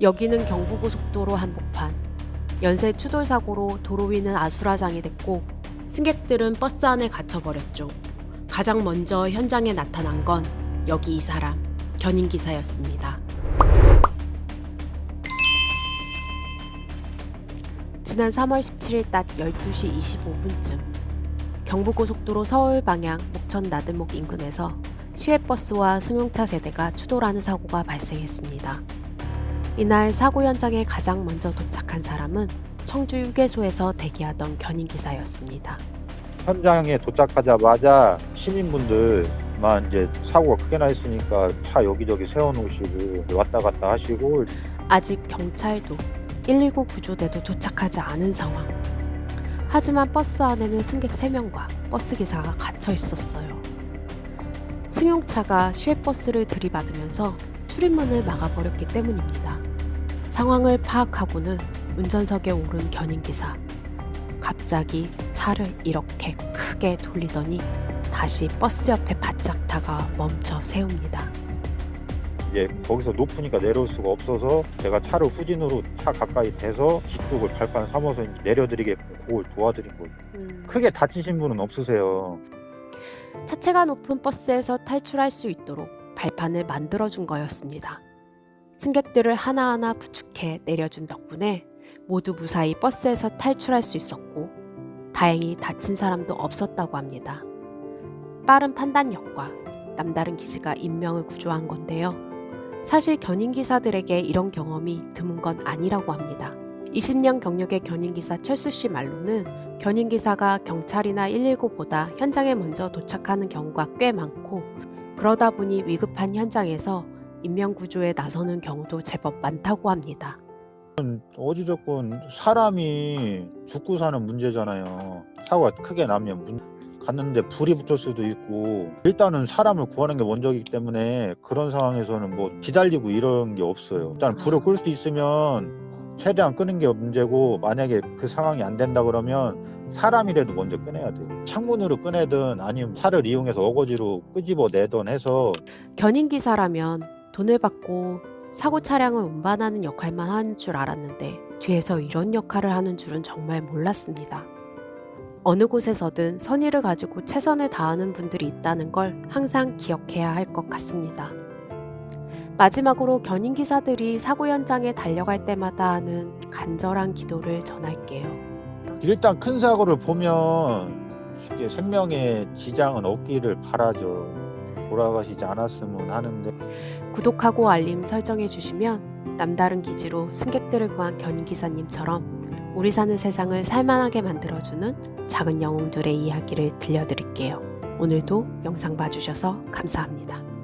여기는 경부고속도로 한복판. 연쇄 추돌 사고로 도로 위는 아수라장이 됐고 승객들은 버스 안에 갇혀버렸죠. 가장 먼저 현장에 나타난 건 여기 이 사람 견인 기사였습니다. 지난 3월 17일 낮 12시 25분쯤 경부고속도로 서울 방향 목천 나들목 인근에서 시외버스와 승용차 세대가 추돌하는 사고가 발생했습니다. 이날 사고 현장에 가장 먼저 도착한 사람은 청주 휴게소에서 대기하던 견인 기사였습니다. 현장에 도착하자마자 시민분들만 이제 사고가 크게 나 있으니까 차 여기저기 세워놓으시고 왔다 갔다 하시고 아직 경찰도 119 구조대도 도착하지 않은 상황. 하지만 버스 안에는 승객 3명과 버스 기사가 갇혀 있었어요. 승용차가 시외버스를 들이받으면서 출입문을 막아버렸기 때문입니다. 상황을 파악하고는 운전석에 오른 견인기사. 갑자기 차를 이렇게 크게 돌리더니 다시 버스 옆에 바짝 다가 멈춰 세웁니다. 이제 거기서 높으니까 내려올 수가 없어서 제가 차를 후진으로 차 가까이 대서 뒤쪽을 발판 삼아서 내려드리게끔 그걸 도와드린 거죠. 크게 다치신 분은 없으세요. 차체가 높은 버스에서 탈출할 수 있도록 발판을 만들어준 거였습니다. 승객들을 하나하나 부축해 내려준 덕분에 모두 무사히 버스에서 탈출할 수 있었고 다행히 다친 사람도 없었다고 합니다. 빠른 판단력과 남다른 기지가 인명을 구조한 건데요. 사실 견인 기사들에게 이런 경험이 드문 건 아니라고 합니다. 20년 경력의 견인 기사 철수 씨 말로는 견인 기사가 경찰이나 119보다 현장에 먼저 도착하는 경우가 꽤 많고 그러다 보니 위급한 현장에서 인명 구조에 나서는 경우도 제법 많다고 합니다. 어찌됐건 사람이 죽고 사는 문제잖아요. 사고가 크게 나면 문- 갔는데 불이 붙을 수도 있고 일단은 사람을 구하는 게 먼저이기 때문에 그런 상황에서는 뭐 기다리고 이런 게 없어요. 일단 불을 끌 수 있으면 최대한 끄는 게 문제고 만약에 그 상황이 안 된다 그러면 사람이라도 먼저 꺼내야 돼요. 창문으로 꺼내든 아니면 차를 이용해서 어거지로 끄집어 내던 해서 견인 기사라면 돈을 받고 사고 차량을 운반하는 역할만 하는 줄 알았는데 뒤에서 이런 역할을 하는 줄은 정말 몰랐습니다. 어느 곳에서든 선의를 가지고 최선을 다하는 분들이 있다는 걸 항상 기억해야 할 것 같습니다. 마지막으로 견인 기사들이 사고 현장에 달려갈 때마다 하는 간절한 기도를 전할게요. 일단 큰 사고를 보면 생명에 지장은 없기를 바라죠. 돌아가시지 않았으면 하는데 구독하고 알림 설정해 주시면 남다른 기지로 승객들을 구한 견인 기사님처럼 우리 사는 세상을 살만하게 만들어주는 작은 영웅들의 이야기를 들려드릴게요. 오늘도 영상 봐주셔서 감사합니다.